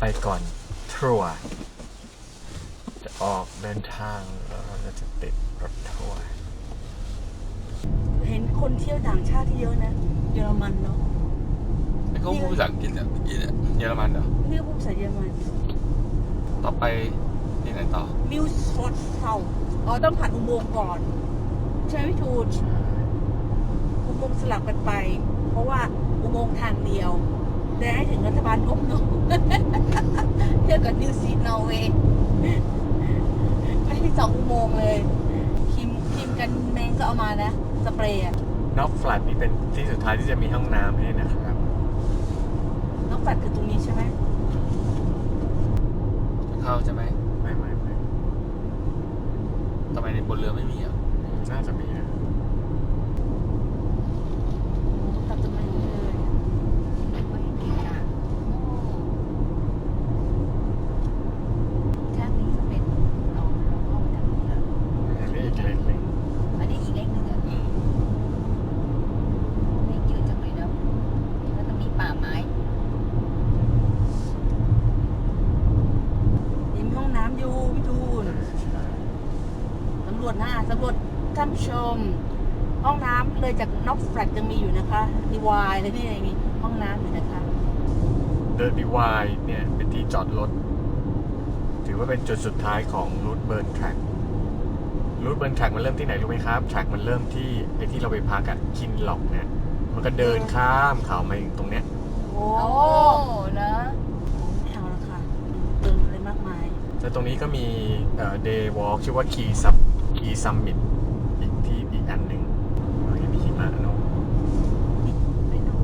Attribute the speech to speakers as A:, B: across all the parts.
A: ไปก่อนทัวร์จะออกเดินทางแล้วเราก็จะติดรถทัวร์
B: เห็นคนเที่ยวต่างชาติที่เยอะนะ เยอรมันเนาะ
C: แล้วเขาพูดภาษาอังกฤษเนี่ยเมื่อกี้เนี่ยเยอรมันเหรอ
B: เรียกพูดภาษาเยอรมัน
C: ต่อไปที่ไหนต่อ
B: มิวสอดเซาอ๋อต้องผ่านอุโมงค์ก่อน ใช่ไหมพี่ทูนอุโมงค์สลับกันไป เพราะว่าอุโมงค์ทางเดียว แต่ให้ถึงรัฐบาลอบนมเทียบกับนิวซีนอร์เวย์ไม่ใช่สองอุโมงค์เลยครีมครีมกันแมงก็เอามานะ สเปรย์อะ
A: นอกแฟลตนี่เป็นที่สุดท้ายที่จะมีห้องน้ำให้นะครับ
B: น้องแฟดคือตรงนี้ใช่ไหม
C: เข้าใช่ไหม
A: ไม่ไม่ไม่
C: ทำไมในบนเรือไม่มีอะ
A: น่าจะมีนะ
B: ตัดต้นไม้เลย
D: ไม่เก่งอะโอ้ถ้านี้ก็เป็นเอาเราเข้ามาทางนี้แล้ว
A: อันนี้อีกเล็กหนึง
D: อันนี้อีกเลขหนึ่งอะ
C: อืม
D: เลขเยอะจังเลยเนาะแล้วก็มีป่าไม้
B: ยังมีห้องน้ำอยู่พี่ทูน
A: ใช่
B: สำรวจหน้าสำรวจท่านผู้ชม ห้องน้ำเลยจากน็อกแฟลตยังมีอยู่นะคะดีวายเลยนี่ยังมีห้องน้ำอยู่นะคะ
A: เดอะดีวายเนี่ย เป็นที่จอดรถ ถือว่าเป็นจุดสุดท้ายของรูทเบิร์นแทร็กรูทเบิร์นแทร็กมันเริ่มที่ไหนรู้ไหมครับแทร็กมันเริ่มที่ไอ้ที่เราไปพักอะคินล็อกเนี่ยมันก็เดินข้ามเขามาถึงตรงเนี้ย
B: โอ้
D: โอ้เนอะ
B: ไม่เอาละค่ะเดินอะไรมากมาย
A: แต่ตรงนี้ก็มีเอ่อ day walk ชื่อว่า key sub key summit อีกที่อีกอันหนึ่งโอเคมีหิมะเนอะ
B: ไปดู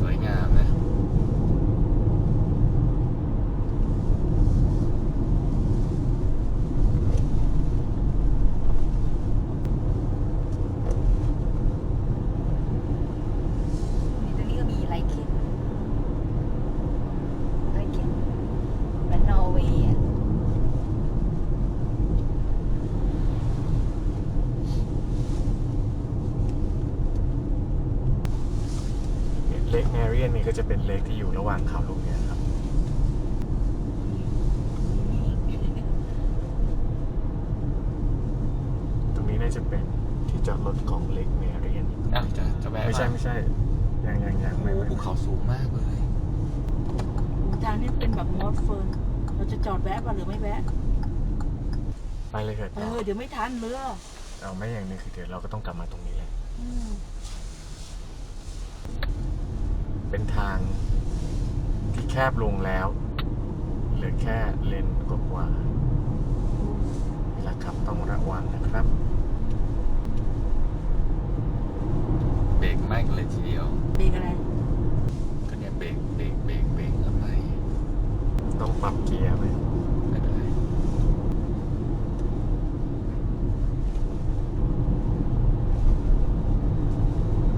C: สวยงามนะ
D: นี่ตรงนี้ก็มีไรเคนไรเคนเป็นนอร์เวย์อะ
A: เลกแมเรียนนี่ก็จะเป็นเลกที่อยู่ระหว่างเขาลูกเนี้ยครับ ตรงนี้น่าจะเป็นที่จอดรถของเลกแมเรียน
C: อะจะจะแวะ
A: ไม่ใช่าไม่ใช่ยังยังยังไม่
C: โอ้
A: ไม่
C: ภูเขาสูงมากเลย
B: ทางนี้เป็นแบบมอสเฟิร์นเราจะจอดแวะป่ะหรือไม่แวะ
A: ไปเลยเถิด
B: เออเดี๋ยวไม่ทันเรือ
A: เอาไม่อย่างหนึงคือเดี๋ยวเราก็ต้องกลับมาตรงนี้เลย
B: อืม
A: เป็นทางที่แคบลงแล้ว เหลือแค่เลนกว่าๆเวลาขับต้องระวังนะครับ
C: เบรกไม่กันเลยทีเดียว
B: เบรกอะไร
C: ก็เนี่ยเบรกเบรกเบรกเบรกทำไม
A: ต้องปรับเกียร์ไหม
C: ไม่เป็นไร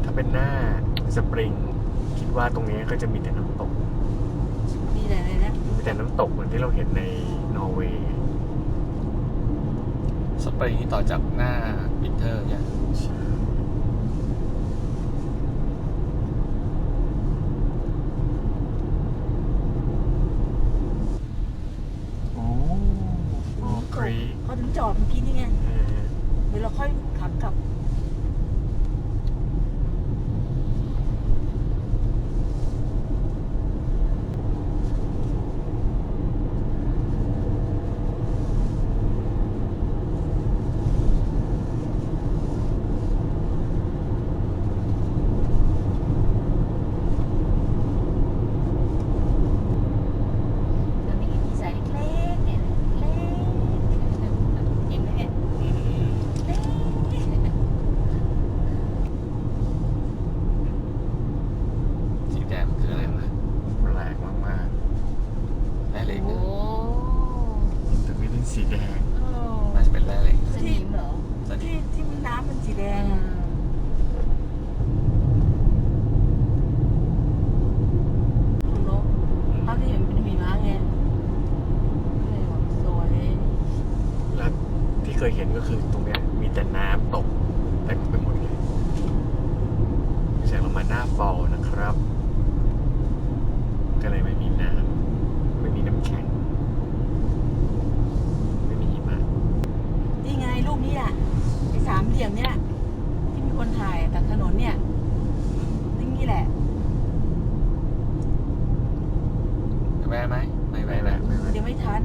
A: ถ้าเป็นหน้าสปริงคิด ว่าตรงนี้ก็จะมีแต่น้ำตก
B: มีแต่อะไรนะ
A: มีแต่น้ำตกเหมือนที่เราเห็นในนอร์เวย์
C: สปริงนี่ต่อจากหน้าวินเทอร์เนี่ย
A: โอ้โอ้ครี
B: เขาถึงจอดเมื่อกี้นี่ไงเดี๋ยวเราค่อยขับกลับ
D: แล้วมีมีสายเล็กๆเนี่ยเล็กเห็นไหมเนี่ยเล็ก
C: สีแดงมันคืออะไรวะ
A: แปลกมาก
C: แร่เหล็ก
D: โอ้
A: ๆแต่ไม่เป็นสีแดง
C: น่าจะเป็นแร่เหล็ก
D: สนิมเหรอ
C: สนิ
B: ที่
C: ม
B: ที่มันน้ำมันสีแดง
D: อื
B: อะ
D: ม
B: คุณนกภาพที่เห็นเป็นมีม้าไงเลยบอกสวย
A: และที่เคยเห็นก็คือตรงเนี้ยมีแต่น้ำตกเต็มไปหมดเลยแสดงว่ามาหน้าฟอลนะครับใกก็เลยไม่มีน้ำไม่มีน้ำแข็ง ไม่มีหิมะ
B: นี่ไงรูปนี้อะไอ้ สามเหลี่ยมเนี่ยที่มีคนถ่ายแต่ถนนเนี่ยนี่แหละ
C: แวะไหมไม่
A: ไม่
C: แวะ
A: แวะไม่แวะ
B: ยังไม่ทัน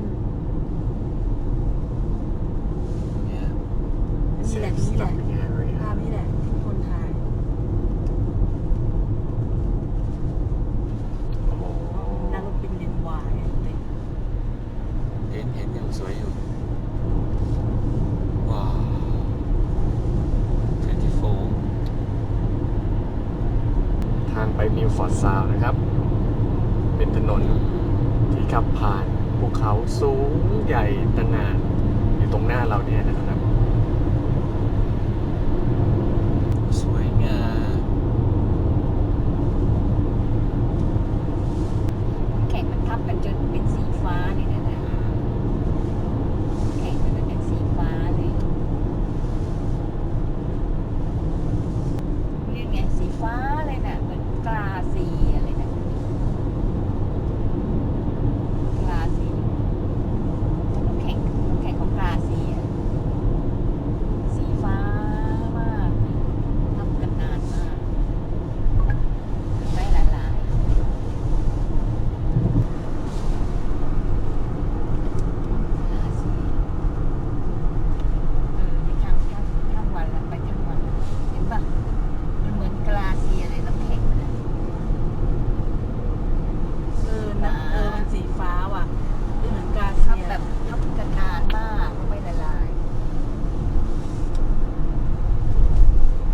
C: เนี่ย
B: นี่แหละนี่แหละ
A: Stopping area
B: ภาพนี้แหละที่มีคนถ่าย
A: โอ้โห
B: นั่งรถเป็นเลนส์วายเลย
C: เห็นเห็นอยู่สวยอยู่ ว้าว24
A: ทางไปมิว ฟอร์ดซาวนะครับ เป็นถนนที่ขับผ่านภูเขาสูงใหญ่ตระหนานอยู่ตรงหน้าเราเนี่ยนะครับ
C: สวยงาม
D: แข่งมันทับกันจนเป็นสีฟ้าเลยนะนะแข่งมันเป็นสีฟ้าเลยเรียกไงสีฟ้าเลยนะเหมือนกลาสีอะไรนะกลาสีน้ำแข็งน้ำแข็งของกลาสีอะสีฟ้ามากเลยทำกันนานมากไม่ละลาย ราศีเออนี่ทั้งทั้งทั้งวันละไปทั้งวันละเห็นปะมันเหมือนกลาเซียเลยน้ำแข็งนะ
B: เออนะเออมันสีฟ้าว่ะไม่เหมือนกา
D: ทั
B: เซี
D: บ
B: ย
D: แบบทับกันนานมากก็ไม่ละลาย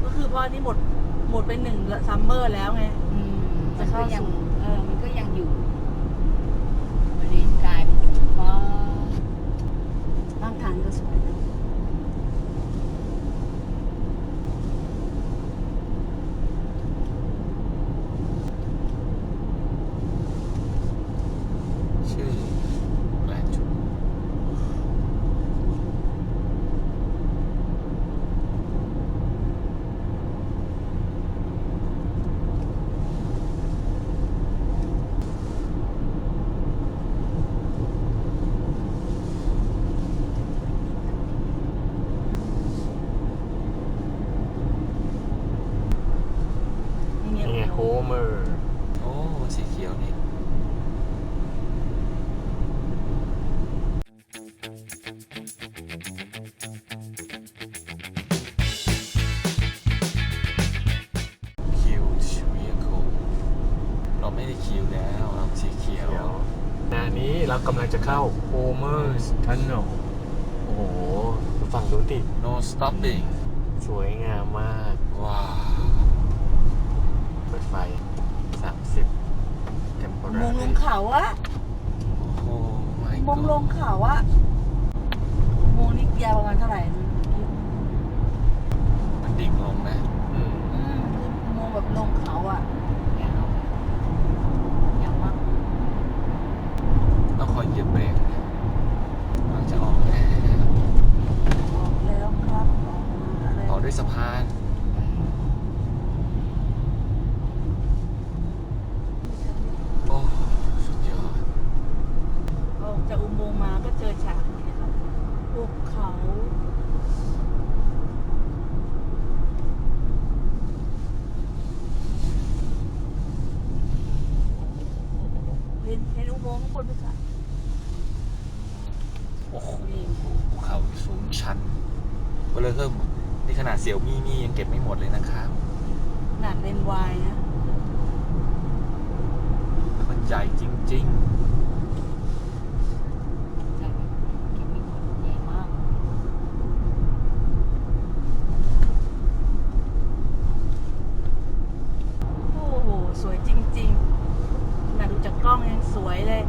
B: ก็คือเพราะอันนี้หมดหมดไปหนึ่งซัมเมอร์แล้วไง
D: อืม
B: จะ
D: มัน ก็
B: เข้า
D: ยัง
B: สู่
D: เออมันก็ยังอยู่มันเลยกลายเป็นสีฟ้า
B: บ้างทางก็สวยนะ
C: ชื่อแลนจู
B: นี่ไง
A: นี่ไง โฮเมอร์
C: โอ้สีเขียวนี่คิวชูเวียโคเราไม่ได้คิวแล้วเราสีเขียว
A: เดี๋ยวหน้านี้เรากำลังจะเข้าโฮเมอร์สทันโนโอ้โหดูฝั่งดูติ
C: no stopping
A: สวยงามมาก
C: ว้าว
A: เปิดไฟ30เทมโพ
B: อุ
A: รา
B: โมงค์ลงเขาอะ
C: โอ้ my
B: อุโมงค์ลง
C: god
B: เขาอะอุโมงค์นี่ยาวประมาณเท่าไหร่
C: มันดิ่งลงนะ
A: อืม
B: อืมคืออุโมงค์แบบลงเขาอะ
D: ยาวยาวมาก
C: ต้องคอยเหยียบเบรกนะเราจะออกแล้ว
B: ออกแล้วครับออกมาแล้ว
C: ต่อด้วยสะพาน โอ้ สุดยอด
B: ออกจากอุโมงค์มาก็เจอฉากนี้ครับภูเขา เห็นเห็นอุโมงค์ข้างบนไหมคะ
C: โอ้โหภูเขาสูงชันเบลอเพิ่มนี่ขนาดเสี่ยวมี่นี่ยังเก็บไม่หมดเลยนะครับ
B: ขนาดเลนส์วายนะ
C: มันใหญ่จริง
D: ใาก
B: กล้องยังสวยเลย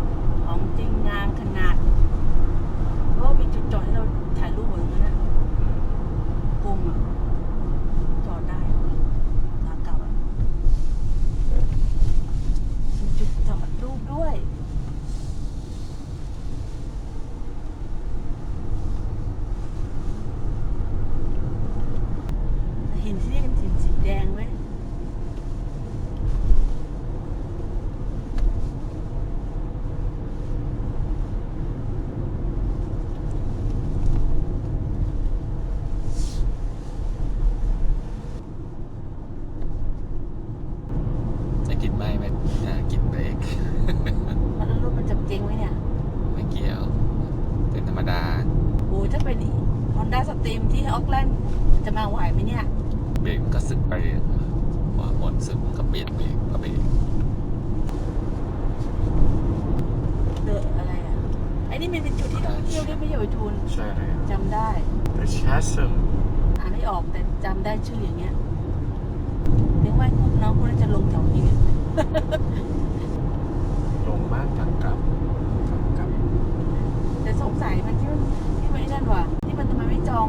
B: ของจริงงามขนาดเพราะมีจุดจอดให้เราถ่ายรูปเหมือนกันนะกลุ่มอะจอดได้ลาเก่าอะมีจุดจอดรูปด้วย
C: เห็
B: นที่นี่เป็นสีแดงไหม ออกแลนด์จะมาไหวไหมเนี่ย
C: เบรกมันก็สึกไปว่าหมดสึกมันก็เปลี่ยนเบรกก็เบรก
B: เดอะอะไรอะไอ้นี่มันเป็นจุดที่ท่องเที่ยวด้วยไม่ใช่ไปทุน
A: ใช่เลย
B: จำได้
A: The Chasm
B: อ่านไม่ออกแต่จำได้ชื่ออย่างเงี้ยเรียกว่าพวกน้องพวกนั้นจะลงแถวนี้กัน
A: ลงบ้านทางกลับทางกลับ
B: แต่สงสัยมันที่มันที่มันไอ้นั่นว่ะที่มันทำไมไม่จอง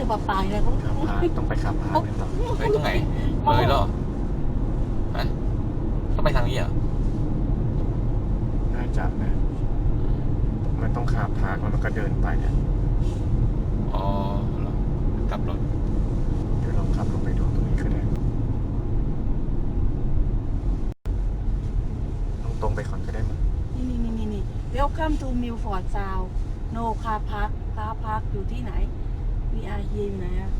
B: ปลาปลาอะไรก็
A: ขับพาต้องไปขับพากันต่อ
C: เฮ้ยตรงไหนเลยเหรอฮะต้องไปทางนี้เหรอ
A: น่าจะนะมันต้องขับพาแล้วมันก็เดินไปอะ
C: อ๋อเหรอกลับรถ
A: เดี๋ยวลองขับลงไปดูตรงนี้ก็ได้ต้องตรงไปก่อนก็ได้มั้ง
B: นี่นี่นี่นี่นี่ Welcome to Milford Sound No car park car park อยู่ที่ไหน We are here อยู่ไหนอะ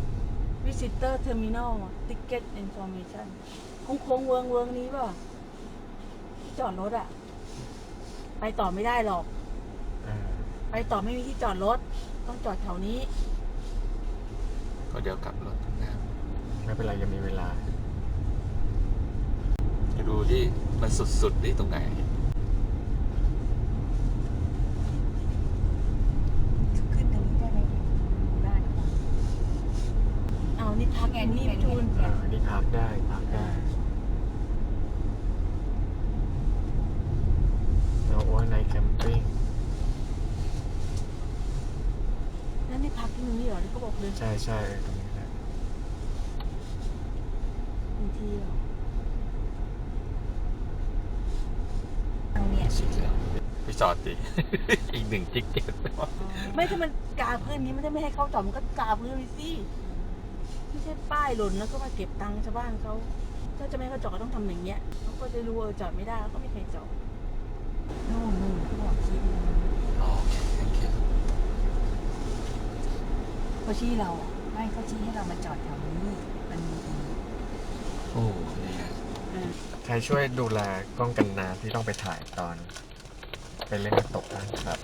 B: Visitor Terminal Ticket Information คงคงเวิงเวิงนี้ป่ะที่จอดรถอะไปต่อไม่ได้หรอก
A: เออ
B: ไปต่อไม่มีที่จอดรถ ต้องจอดแถวนี้
C: ก็เดี๋ยวกลับรถข้างหน้า
A: ไม่เป็นไรยังมีเวลา
C: จะดูที่มันสุดๆที่ตรงไหน
D: ขึ้นตรงนี้ได้ไหมได้หรือเปล่า
B: เอานี่พัก
D: ไง
B: อยู่นี่
D: นี่ไง
B: จูน
A: เออนี่พักได้พักได้เราโอ้ในแคมปิ้ง
B: นั่นนี่พักที่นี่เหรอที่เขาบอกเลย
A: ใช่ใช่เออตรงนี้แหละ
B: บางทีเหรอ
D: ทางเนี่ย
C: สุดแล้วไปจอดดิ อีกหนึ่งจิ๊กเก็ต
B: ไม่ถ้ามันกาพื้นนี้มันจะไม่ให้เขาจอดมันก็กาพื้นไปสิ ไม่ใช่ป้ายหล่นแล้วก็มาเก็บตังค์ชาวบ้านเขาถ้าจะไม่ให้เขาจอดก็ต้องทำอย่างเงี้ยเขาก็จะรู้ว่าเออจอดไม่ได้เขาก็ไม่เคยจอด
D: นู่นนู่นเขาบอกชี้นู่น
C: โอเค thank you
D: เขาชี้เราอะไม่เขาชี้ให้เรามาจอดแถวนี้มันมีอีก
C: โอ้นี่ไง
A: ใครช่วยดูแลกล้องกันน้ำที่ต้องไปถ่ายตอน ไปเล่นน้ำตกบ้างครับ